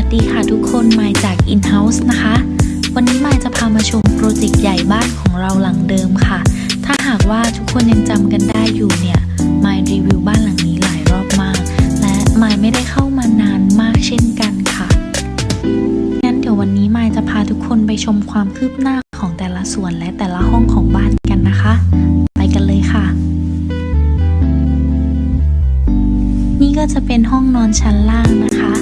วัสดีค่ะทุกคนมาจาก In-House นะคะ วันนี้มาจะพามาชมโปรเจกต์ใหญ่บ้านของเราหลังเดิมค่ะ ถ้าหากว่าทุกคนยังจำกันได้อยู่เนี่ยมารีวิวบ้านหลังนี้หลายรอบมาก และมาไม่ได้เข้ามานานมากเช่นกันค่ะ งั้นเดี๋ยววันนี้มาจะพาทุกคนไปชมความคืบหน้าของแต่ละส่วนและแต่ละห้องของบ้านกันนะคะ ไปกันเลยค่ะนี่ก็จะเป็นห้องนอนชั้นล่างนะคะ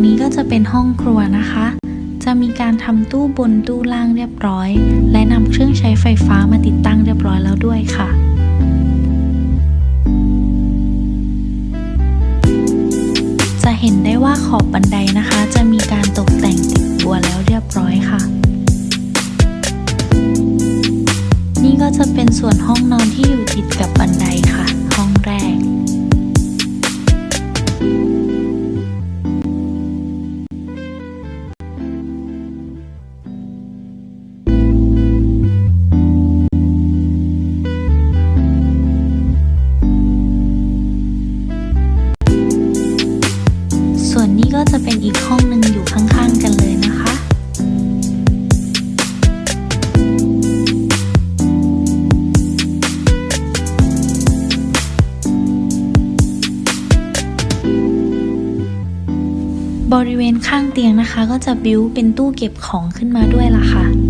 งนี้ก็จะเป็นห้องครัวนะคะ จะมีการทำตู้บนตู้ล่างเรียบร้อย และนำเครื่องใช้ไฟฟ้ามาติดตั้งเรียบร้อยแล้วด้วยค่ะจะเห็นได้ว่าขอบบันไดนะคะ จะมีการตกแต่งติดบัวแล้วเรียบร้อยค่ะ นี่ก็จะเป็นส่วนห้องนอนที่อยู่ ก็จะเป็นอีกห้องหนึ่งอยู่ข้างๆกันเลยนะคะบริเวณข้างเตียงนะคะ ก็จะบิ้วเป็นตู้เก็บของขึ้นมาด้วยล่ะค่ะ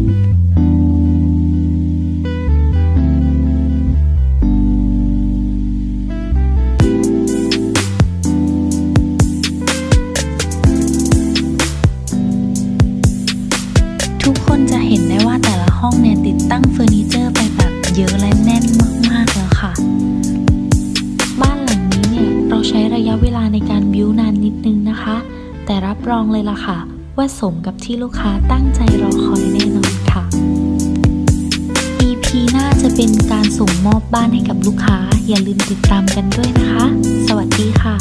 แต่รับรองเลยล่ะค่ะ ว่าสมกับที่ลูกค้าตั้งใจรอคอยแน่นอนค่ะ EP หน้าจะเป็นการส่งมอบบ้านให้กับลูกค้า อย่าลืมติดตามกันด้วยนะคะ สวัสดีค่ะ